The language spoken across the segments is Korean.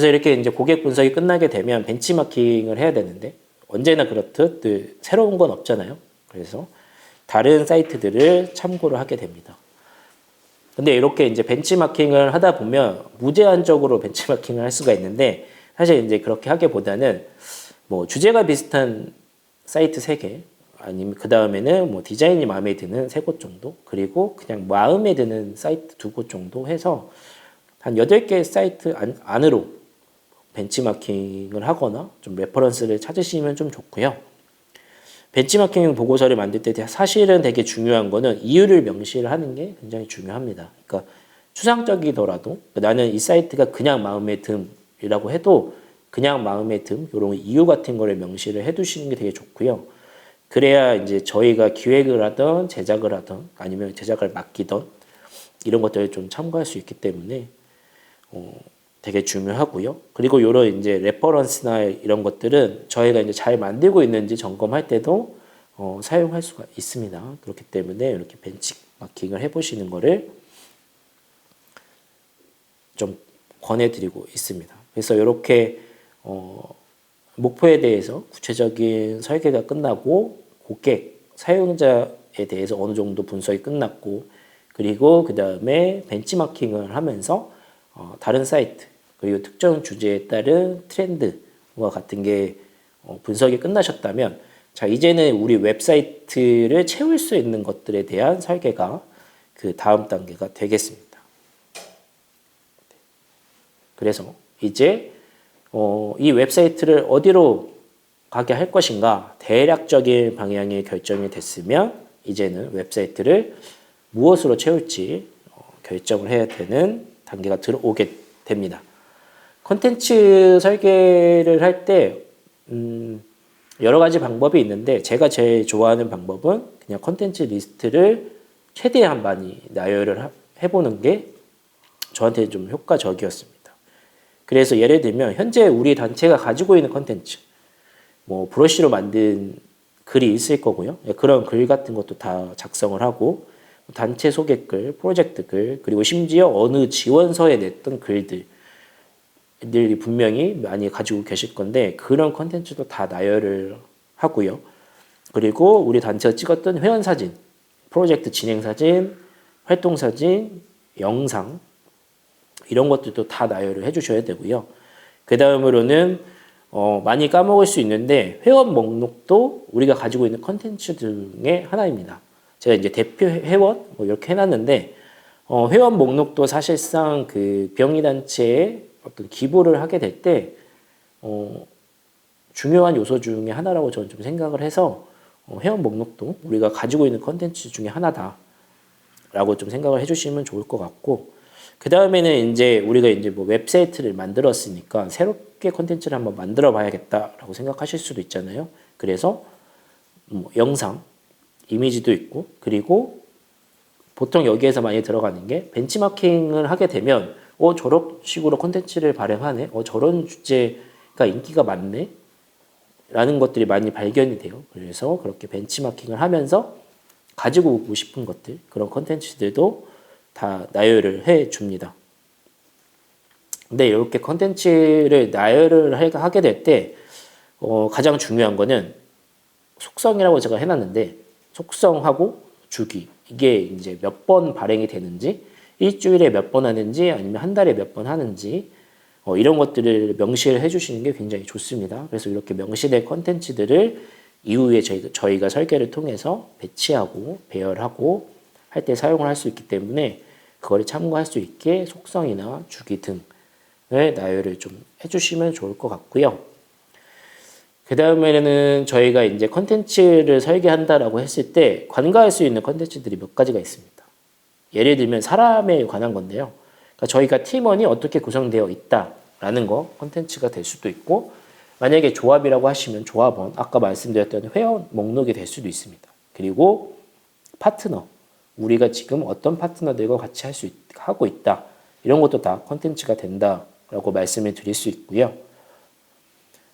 그래서 이렇게 이제 고객 분석이 끝나게 되면 벤치마킹을 해야 되는데 언제나 그렇듯 늘 새로운 건 없잖아요. 그래서 다른 사이트들을 참고를 하게 됩니다. 근데 이렇게 이제 벤치마킹을 하다 보면 무제한적으로 벤치마킹을 할 수가 있는데 사실 이제 그렇게 하기보다는 뭐 주제가 비슷한 사이트 3개 아니면 그 다음에는 뭐 디자인이 마음에 드는 3곳 정도 그리고 그냥 마음에 드는 사이트 2곳 정도 해서 한 8개 사이트 안, 안으로 벤치마킹을 하거나 좀 레퍼런스를 찾으시면 좀 좋고요. 벤치마킹 보고서를 만들 때 사실은 되게 중요한 거는 이유를 명시를 하는 게 굉장히 중요합니다. 그러니까 추상적이더라도 나는 이 사이트가 그냥 마음에 듦이라고 해도 그냥 마음에 듦 이런 이유 같은 거를 명시를 해두시는 게 되게 좋고요. 그래야 이제 저희가 기획을 하던 제작을 하던 아니면 제작을 맡기던 이런 것들을 좀 참고할 수 있기 때문에 어, 되게 중요하고요. 그리고 이런 이제 레퍼런스나 이런 것들은 저희가 이제 잘 만들고 있는지 점검할 때도 어, 사용할 수가 있습니다. 그렇기 때문에 이렇게 벤치마킹을 해보시는 거를 좀 권해드리고 있습니다. 그래서 이렇게 어, 목표에 대해서 구체적인 설계가 끝나고 고객 사용자에 대해서 어느 정도 분석이 끝났고 그리고 그 다음에 벤치마킹을 하면서 어, 다른 사이트 그리고 특정 주제에 따른 트렌드와 같은 게 어, 분석이 끝나셨다면 자 이제는 우리 웹사이트를 채울 수 있는 것들에 대한 설계가 그 다음 단계가 되겠습니다. 그래서 이제 어, 이 웹사이트를 어디로 가게 할 것인가 대략적인 방향이 결정이 됐으면 이제는 웹사이트를 무엇으로 채울지 어, 결정을 해야 되는 단계가 들어오게 됩니다. 컨텐츠 설계를 할때 음, 여러 가지 방법이 있는데 제가 제일 좋아하는 방법은 그냥 컨텐츠 리스트를 최대한 많이 나열을 하- 해보는 게 저한테 좀 효과적이었습니다. 그래서 예를 들면 현재 우리 단체가 가지고 있는 컨텐츠 뭐 브러쉬로 만든 글이 있을 거고요. 예, 그런 글 같은 것도 다 작성을 하고 단체 소개 글, 프로젝트 글, 그리고 심지어 어느 지원서에 냈던 글들 들이 분명히 많이 가지고 계실 건데 그런 컨텐츠도 다 나열을 하고요. 그리고 우리 단체가 찍었던 회원 사진, 프로젝트 진행 사진, 활동 사진, 영상 이런 것들도 다 나열을 해주셔야 되고요. 그 다음으로는 어, 많이 까먹을 수 있는데 회원 목록도 우리가 가지고 있는 컨텐츠 중에 하나입니다. 제가 이제 대표 회원 뭐 이렇게 해놨는데 어, 회원 목록도 사실상 그 병리 단체에 어떤 기부를 하게 될 때 어, 중요한 요소 중에 하나라고 저는 좀 생각을 해서 어, 회원 목록도 우리가 가지고 있는 컨텐츠 중에 하나다라고 좀 생각을 해주시면 좋을 것 같고 그 다음에는 이제 우리가 이제 뭐 웹사이트를 만들었으니까 새롭게 컨텐츠를 한번 만들어 봐야겠다라고 생각하실 수도 있잖아요. 그래서 뭐 영상, 이미지도 있고 그리고 보통 여기에서 많이 들어가는 게 벤치마킹을 하게 되면 어 저런 식으로 콘텐츠를 발행하네? 어 저런 주제가 인기가 많네? 라는 것들이 많이 발견이 돼요. 그래서 그렇게 벤치마킹을 하면서 가지고 오고 싶은 것들 그런 콘텐츠들도 다 나열을 해 줍니다. 근데 이렇게 콘텐츠를 나열을 해- 하게 될때 어, 가장 중요한 거는 속성이라고 제가 해놨는데 속성하고 주기 이게 이제 몇 번 발행이 되는지 일주일에 몇 번 하는지 아니면 한 달에 몇 번 하는지 어, 이런 것들을 명시를 해주시는 게 굉장히 좋습니다. 그래서 이렇게 명시된 컨텐츠들을 이후에 저희, 저희가 설계를 통해서 배치하고 배열하고 할 때 사용을 할 수 있기 때문에 그거를 참고할 수 있게 속성이나 주기 등을 나열을 좀 해주시면 좋을 것 같고요. 그 다음에는 저희가 이제 컨텐츠를 설계한다라고 했을 때 관가할 수 있는 컨텐츠들이 몇 가지가 있습니다. 예를 들면 사람에 관한 건데요. 그러니까 저희가 팀원이 어떻게 구성되어 있다라는 거 컨텐츠가 될 수도 있고 만약에 조합이라고 하시면 조합원 아까 말씀드렸던 회원 목록이 될 수도 있습니다. 그리고 파트너 우리가 지금 어떤 파트너들과 같이 할 수 하고 있다 이런 것도 다 컨텐츠가 된다라고 말씀을 드릴 수 있고요.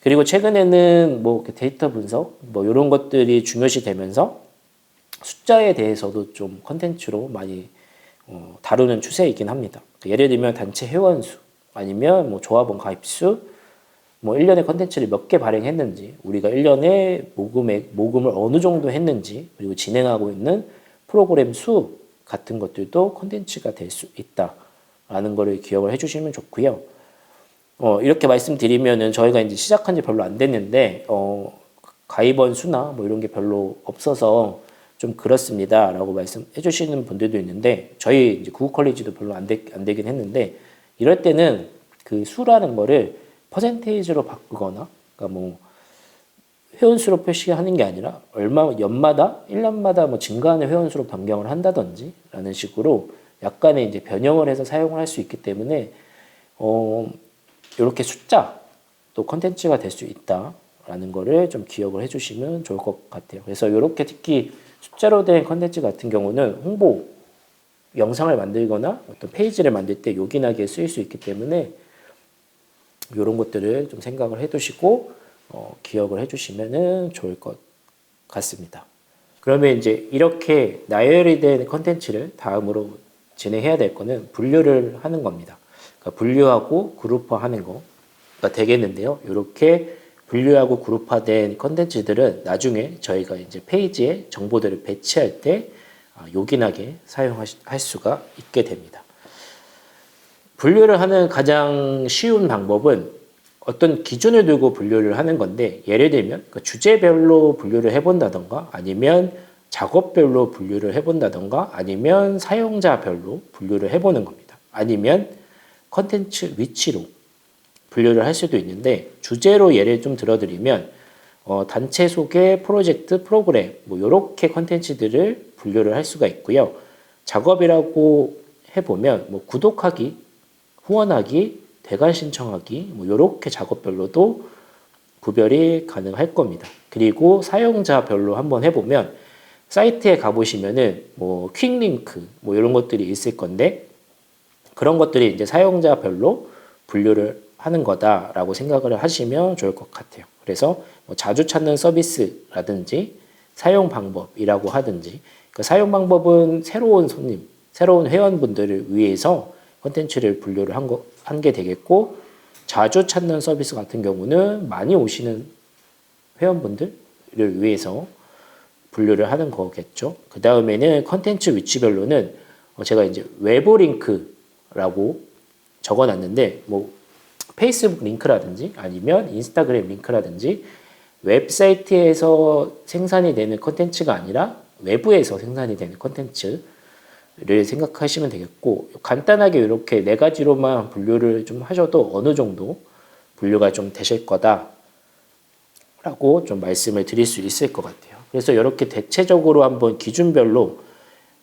그리고 최근에는 뭐 데이터 분석 뭐 이런 것들이 중요시 되면서 숫자에 대해서도 좀 컨텐츠로 많이 어, 다루는 추세이긴 합니다. 예를 들면 단체 회원 수, 아니면 뭐 조합원 가입수, 뭐 1년에 컨텐츠를 몇 개 발행했는지, 우리가 1년에 모금액, 모금을 어느 정도 했는지, 그리고 진행하고 있는 프로그램 수 같은 것들도 컨텐츠가 될 수 있다라는 거를 기억을 해주시면 좋고요. 어, 이렇게 말씀드리면은 저희가 이제 시작한 지 별로 안 됐는데, 어, 가입원 수나 뭐 이런 게 별로 없어서 좀 그렇습니다 라고 말씀해 주시는 분들도 있는데, 저희 이제 구글 컬리지도 별로 안, 되, 안 되긴 했는데, 이럴 때는 그 수라는 거를 퍼센테이지로 바꾸거나, 그러니까 뭐, 회원수로 표시하는 게 아니라 얼마 연마다 1년마다 뭐 증가하는 회원수로 변경을 한다든지 라는 식으로 약간의 이제 변형을 해서 사용을 할 수 있기 때문에 어 이렇게 숫자 또 컨텐츠가 될 수 있다라는 거를 좀 기억을 해주시면 좋을 것 같아요. 그래서 이렇게 특히 숫자로 된 컨텐츠 같은 경우는 홍보 영상을 만들거나 어떤 페이지를 만들 때 요긴하게 쓰일 수 있기 때문에 이런 것들을 좀 생각을 해두시고 어, 기억을 해주시면 좋을 것 같습니다. 그러면 이제 이렇게 나열이 된 컨텐츠를 다음으로 진행해야 될 거는 분류를 하는 겁니다. 그러니까 분류하고 그룹화하는 거가 되겠는데요. 이렇게 분류하고 그룹화된 컨텐츠들은 나중에 저희가 이제 페이지에 정보들을 배치할 때 아, 요긴하게 사용할 수가 있게 됩니다. 분류를 하는 가장 쉬운 방법은 어떤 기준을 두고 분류를 하는 건데 예를 들면 그 주제별로 분류를 해본다던가 아니면 작업별로 분류를 해본다던가 아니면 사용자별로 분류를 해보는 겁니다. 아니면 컨텐츠 위치로 분류를 할 수도 있는데 주제로 예를 좀 들어드리면 어, 단체 소개, 프로젝트, 프로그램 뭐 이렇게 컨텐츠들을 분류를 할 수가 있고요. 작업이라고 해보면 뭐 구독하기, 후원하기, 대관 신청하기 뭐 이렇게 작업별로도 구별이 가능할 겁니다. 그리고 사용자별로 한번 해보면 사이트에 가보시면은 뭐 퀵링크 뭐 이런 것들이 있을 건데 그런 것들이 이제 사용자별로 분류를 하는 거다라고 생각을 하시면 좋을 것 같아요. 그래서 뭐 자주 찾는 서비스라든지 사용 방법이라고 하든지 그 사용 방법은 새로운 손님, 새로운 회원분들을 위해서 콘텐츠를 분류를 한 거, 한 게 되겠고, 자주 찾는 서비스 같은 경우는 많이 오시는 회원분들을 위해서 분류를 하는 거겠죠. 그 다음에는 컨텐츠 위치별로는 어, 제가 이제 외부 링크 라고 적어 놨는데, 뭐, 페이스북 링크라든지 아니면 인스타그램 링크라든지 웹사이트에서 생산이 되는 컨텐츠가 아니라 외부에서 생산이 되는 컨텐츠 를 생각하시면 되겠고 간단하게 이렇게 네 가지로만 분류를 좀 하셔도 어느 정도 분류가 좀 되실 거다 라고 좀 말씀을 드릴 수 있을 것 같아요. 그래서 이렇게 대체적으로 한번 기준별로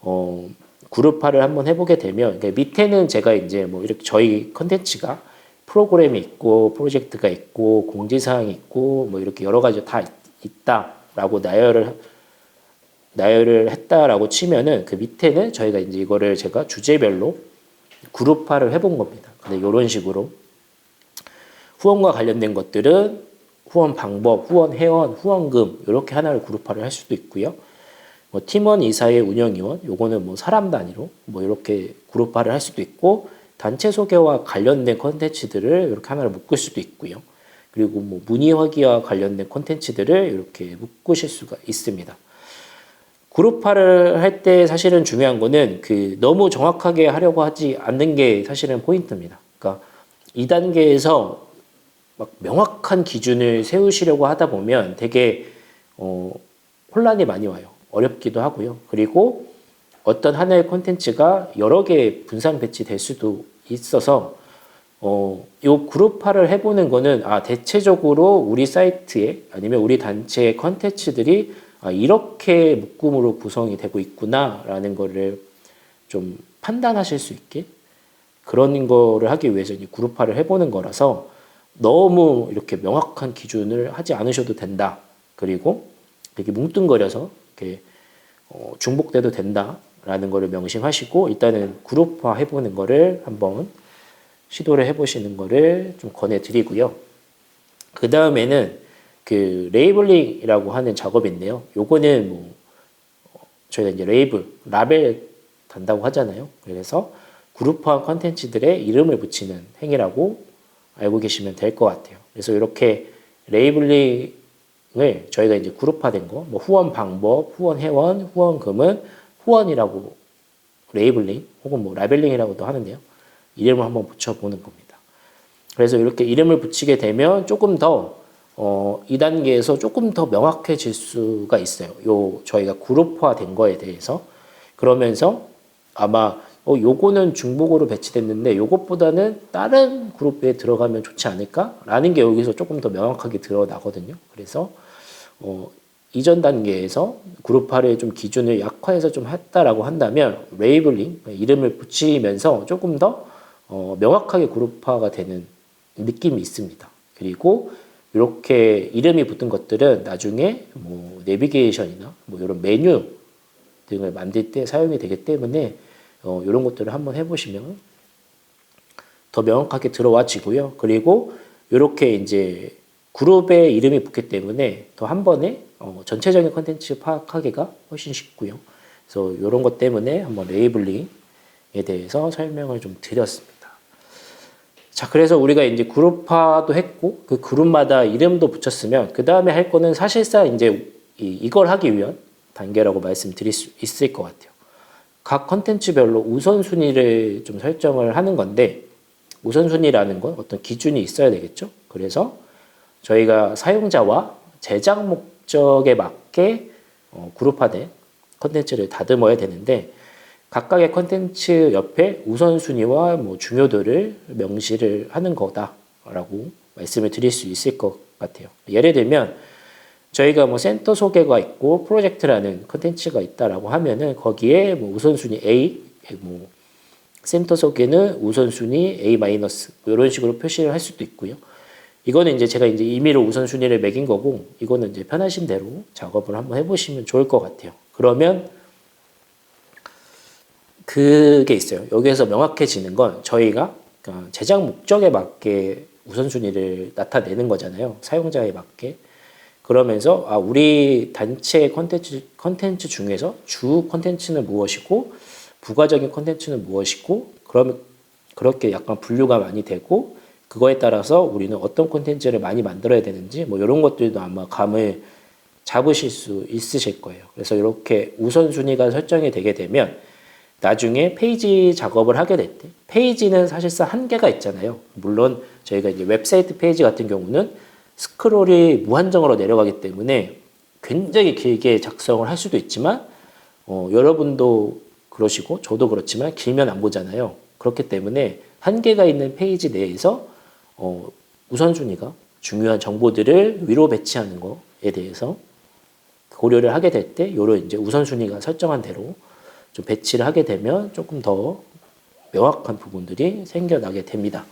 어, 그룹화를 한번 해보게 되면 그러니까 밑에는 제가 이제 뭐 이렇게 저희 컨텐츠가 프로그램이 있고 프로젝트가 있고 공지사항이 있고 뭐 이렇게 여러 가지 다 있다라고 나열을 나열을 했다라고 치면은 그 밑에는 저희가 이제 이거를 제가 주제별로 그룹화를 해본 겁니다. 근데 이런 식으로 후원과 관련된 것들은 후원 방법, 후원 회원, 후원금 이렇게 하나를 그룹화를 할 수도 있고요. 뭐 팀원 이사의 운영위원 요거는 뭐 사람 단위로 뭐 이렇게 그룹화를 할 수도 있고 단체 소개와 관련된 컨텐츠들을 이렇게 하나를 묶을 수도 있고요. 그리고 뭐 문의 화기와 관련된 컨텐츠들을 이렇게 묶으실 수가 있습니다. 그룹화를 할 때 사실은 중요한 거는 그 너무 정확하게 하려고 하지 않는 게 사실은 포인트입니다. 그러니까 2단계에서 막 명확한 기준을 세우시려고 하다 보면 되게 어, 혼란이 많이 와요. 어렵기도 하고요. 그리고 어떤 하나의 콘텐츠가 여러 개 분산 배치될 수도 있어서 어, 요 그룹화를 해보는 거는 아 대체적으로 우리 사이트에 아니면 우리 단체의 컨텐츠들이 아, 이렇게 묶음으로 구성이 되고 있구나라는 거를 좀 판단하실 수 있게 그런 거를 하기 위해서 이제 그룹화를 해보는 거라서 너무 이렇게 명확한 기준을 하지 않으셔도 된다. 그리고 이렇게 뭉뚱거려서 이렇게 어, 중복돼도 된다라는 거를 명심하시고 일단은 그룹화 해보는 거를 한번 시도를 해보시는 거를 좀 권해드리고요. 그 다음에는 그 레이블링이라고 하는 작업인데요. 요거는 뭐 저희가 이제 레이블, 라벨 단다고 하잖아요. 그래서 그룹화한 컨텐츠들의 이름을 붙이는 행위라고 알고 계시면 될 것 같아요. 그래서 이렇게 레이블링 을 저희가 이제 그룹화된 거, 뭐 후원 방법, 후원 회원, 후원 금은 후원이라고 레이블링 혹은 뭐 라벨링이라고도 하는데요. 이름을 한번 붙여보는 겁니다. 그래서 이렇게 이름을 붙이게 되면 조금 더 어, 2단계에서 조금 더 명확해질 수가 있어요. 요 저희가 그룹화된 거에 대해서 그러면서 아마 어, 요거는 중복으로 배치됐는데 요것보다는 다른 그룹에 들어가면 좋지 않을까라는 게 여기서 조금 더 명확하게 드러나거든요. 그래서 어, 이전 단계에서 그룹화를 좀 기준을 약화해서 좀 했다라고 한다면 레이블링 이름을 붙이면서 조금 더 어, 명확하게 그룹화가 되는 느낌이 있습니다. 그리고 이렇게 이름이 붙은 것들은 나중에 뭐 내비게이션이나 뭐 이런 메뉴 등을 만들 때 사용이 되기 때문에 어, 이런 것들을 한번 해보시면 더 명확하게 들어와지고요. 그리고 이렇게 이제 그룹에 이름이 붙기 때문에 더 한 번에 어, 전체적인 컨텐츠 파악하기가 훨씬 쉽고요. 그래서 이런 것 때문에 한번 레이블링에 대해서 설명을 좀 드렸습니다. 자, 그래서 우리가 이제 그룹화도 했고 그 그룹마다 이름도 붙였으면 그 다음에 할 거는 사실상 이제 이, 이걸 하기 위한 단계라고 말씀드릴 수 있을 것 같아요. 각 컨텐츠별로 우선순위를 좀 설정을 하는 건데 우선순위라는 건 어떤 기준이 있어야 되겠죠. 그래서 저희가 사용자와 제작 목적에 맞게 어, 그룹화된 컨텐츠를 다듬어야 되는데 각각의 컨텐츠 옆에 우선순위와 뭐 중요도를 명시를 하는 거다라고 말씀을 드릴 수 있을 것 같아요. 예를 들면 저희가 뭐 센터 소개가 있고 프로젝트라는 컨텐츠가 있다라고 하면은 거기에 뭐 우선순위 A, 뭐 센터 소개는 우선순위 A 마이너스 뭐 이런 식으로 표시를 할 수도 있고요. 이거는 이제 제가 이제 임의로 우선순위를 매긴 거고 이거는 이제 편하신 대로 작업을 한번 해보시면 좋을 것 같아요. 그러면 그게 있어요. 여기에서 명확해지는 건 저희가 그러니까 제작 목적에 맞게 우선순위를 나타내는 거잖아요. 사용자에 맞게. 그러면서 아 우리 단체 컨텐츠 컨텐츠 중에서 주 컨텐츠는 무엇이고 부가적인 컨텐츠는 무엇이고 그러면 그렇게 약간 분류가 많이 되고 그거에 따라서 우리는 어떤 콘텐츠를 많이 만들어야 되는지 뭐 이런 것들도 아마 감을 잡으실 수 있으실 거예요. 그래서 이렇게 우선순위가 설정이 되게 되면 나중에 페이지 작업을 하게 될 때 페이지는 사실상 한계가 있잖아요. 물론 저희가 이제 웹사이트 페이지 같은 경우는 스크롤이 무한정으로 내려가기 때문에 굉장히 길게 작성을 할 수도 있지만 어, 여러분도 그러시고 저도 그렇지만 길면 안 보잖아요. 그렇기 때문에 한계가 있는 페이지 내에서 어, 우선순위가 중요한 정보들을 위로 배치하는 거에 대해서 고려를 하게 될 때 요런 이제 우선순위가 설정한 대로 좀 배치를 하게 되면 조금 더 명확한 부분들이 생겨나게 됩니다.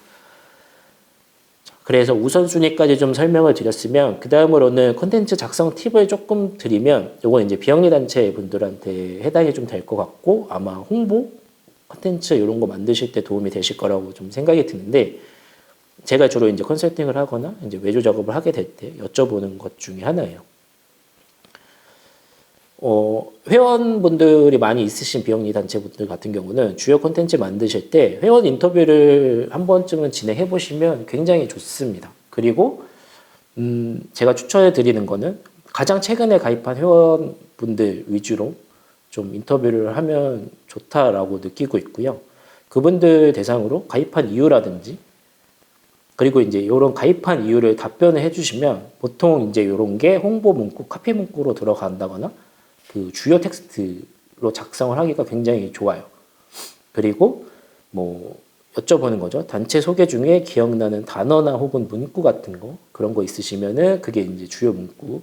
그래서 우선순위까지 좀 설명을 드렸으면 그 다음으로는 콘텐츠 작성 팁을 조금 드리면 이건 이제 비영리 단체 분들한테 해당이 좀 될 것 같고 아마 홍보 콘텐츠 이런 거 만드실 때 도움이 되실 거라고 좀 생각이 드는데 제가 주로 이제 컨설팅을 하거나 이제 외주 작업을 하게 될 때 여쭤보는 것 중에 하나예요. 어, 회원분들이 많이 있으신 비영리 단체분들 같은 경우는 주요 콘텐츠 만드실 때 회원 인터뷰를 한 번쯤은 진행해 보시면 굉장히 좋습니다. 그리고 음, 제가 추천해 드리는 거는 가장 최근에 가입한 회원분들 위주로 좀 인터뷰를 하면 좋다라고 느끼고 있고요. 그분들 대상으로 가입한 이유라든지 그리고 이제 이런 가입한 이유를 답변을 해주시면 보통 이제 이런 게 홍보 문구, 카피 문구로 들어간다거나 그 주요 텍스트로 작성을 하기가 굉장히 좋아요. 그리고 뭐 여쭤보는 거죠. 단체 소개 중에 기억나는 단어나 혹은 문구 같은 거 그런 거 있으시면은 그게 이제 주요 문구로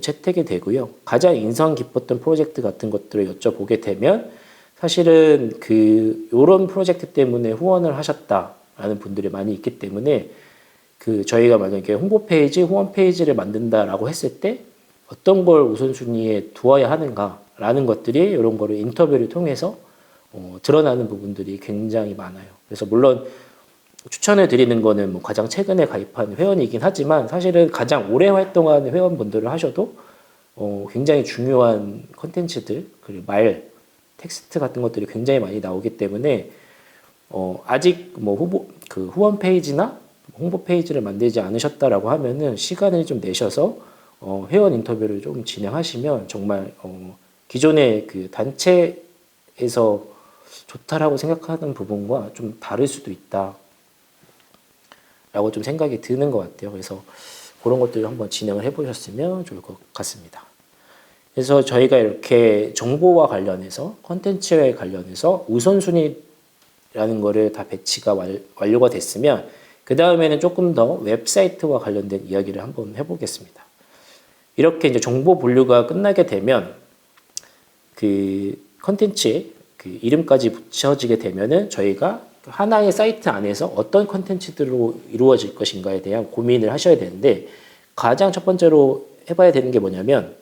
채택이 되고요. 가장 인상 깊었던 프로젝트 같은 것들을 여쭤보게 되면 사실은 그 요런 프로젝트 때문에 후원을 하셨다 라는 분들이 많이 있기 때문에 그 저희가 만약에 홍보 페이지, 후원 페이지를 만든다라고 했을 때 어떤 걸 우선순위에 두어야 하는가라는 것들이 이런 거를 인터뷰를 통해서 어, 드러나는 부분들이 굉장히 많아요. 그래서 물론 추천해 드리는 거는 뭐 가장 최근에 가입한 회원이긴 하지만 사실은 가장 오래 활동한 회원분들을 하셔도 어, 굉장히 중요한 컨텐츠들 그리고 말 텍스트 같은 것들이 굉장히 많이 나오기 때문에 어, 아직 뭐 후보 그 후원 페이지나 홍보 페이지를 만들지 않으셨다라고 하면은 시간을 좀 내셔서 어, 회원 인터뷰를 좀 진행하시면 정말 어, 기존의 그 단체에서 좋다라고 생각하는 부분과 좀 다를 수도 있다. 라고 좀 생각이 드는 것 같아요. 그래서 그런 것들 한번 진행을 해보셨으면 좋을 것 같습니다. 그래서 저희가 이렇게 정보와 관련해서 컨텐츠에 관련해서 우선순위 라는 거를 다 배치가 완, 완료가 됐으면 그 다음에는 조금 더 웹사이트와 관련된 이야기를 한번 해보겠습니다. 이렇게 이제 정보 분류가 끝나게 되면 그 컨텐츠에 그 이름까지 붙여지게 되면은 저희가 하나의 사이트 안에서 어떤 컨텐츠들로 이루어질 것인가에 대한 고민을 하셔야 되는데 가장 첫 번째로 해봐야 되는 게 뭐냐면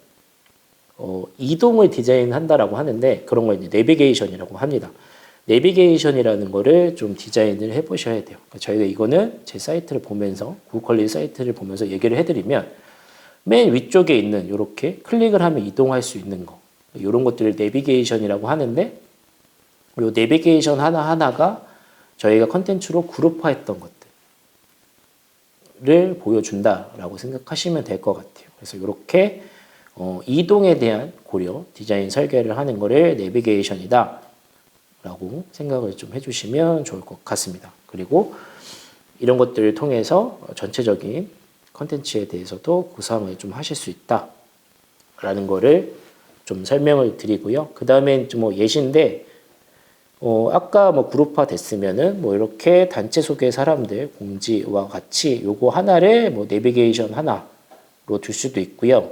어, 이동을 디자인한다라고 하는데 그런 걸 이제 내비게이션이라고 합니다. 내비게이션이라는 거를 좀 디자인을 해보셔야 돼요. 그러니까 저희가 이거는 제 사이트를 보면서 구글컬리 사이트를 보면서 얘기를 해드리면 맨 위쪽에 있는 이렇게 클릭을 하면 이동할 수 있는 거 이런 것들을 내비게이션이라고 하는데 이 내비게이션 하나 하나가 저희가 컨텐츠로 그룹화했던 것들을 보여준다라고 생각하시면 될 것 같아요. 그래서 이렇게 어, 이동에 대한 고려 디자인 설계를 하는 거를 내비게이션이다. 라고 생각을 좀 해주시면 좋을 것 같습니다. 그리고 이런 것들을 통해서 전체적인 컨텐츠에 대해서도 구상을 좀 하실 수 있다. 라는 거를 좀 설명을 드리고요. 그 다음에 뭐 예시인데, 어, 아까 뭐 그룹화 됐으면은 뭐 이렇게 단체 속의 사람들 공지와 같이 요거 하나를 뭐 내비게이션 하나로 둘 수도 있고요.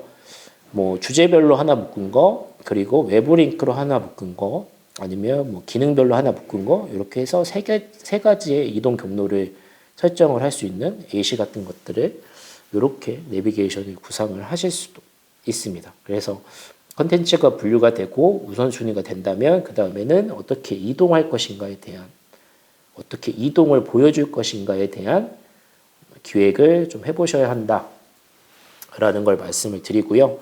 뭐 주제별로 하나 묶은 거, 그리고 외부 링크로 하나 묶은 거, 아니면 뭐 기능별로 하나 묶은 거, 이렇게 해서 세, 개, 세 가지의 이동 경로를 설정을 할 수 있는 예시 같은 것들을 이렇게 내비게이션을 구상을 하실 수도 있습니다. 그래서 컨텐츠가 분류가 되고 우선순위가 된다면 그 다음에는 어떻게 이동할 것인가에 대한 어떻게 이동을 보여줄 것인가에 대한 기획을 좀 해보셔야 한다라는 걸 말씀을 드리고요.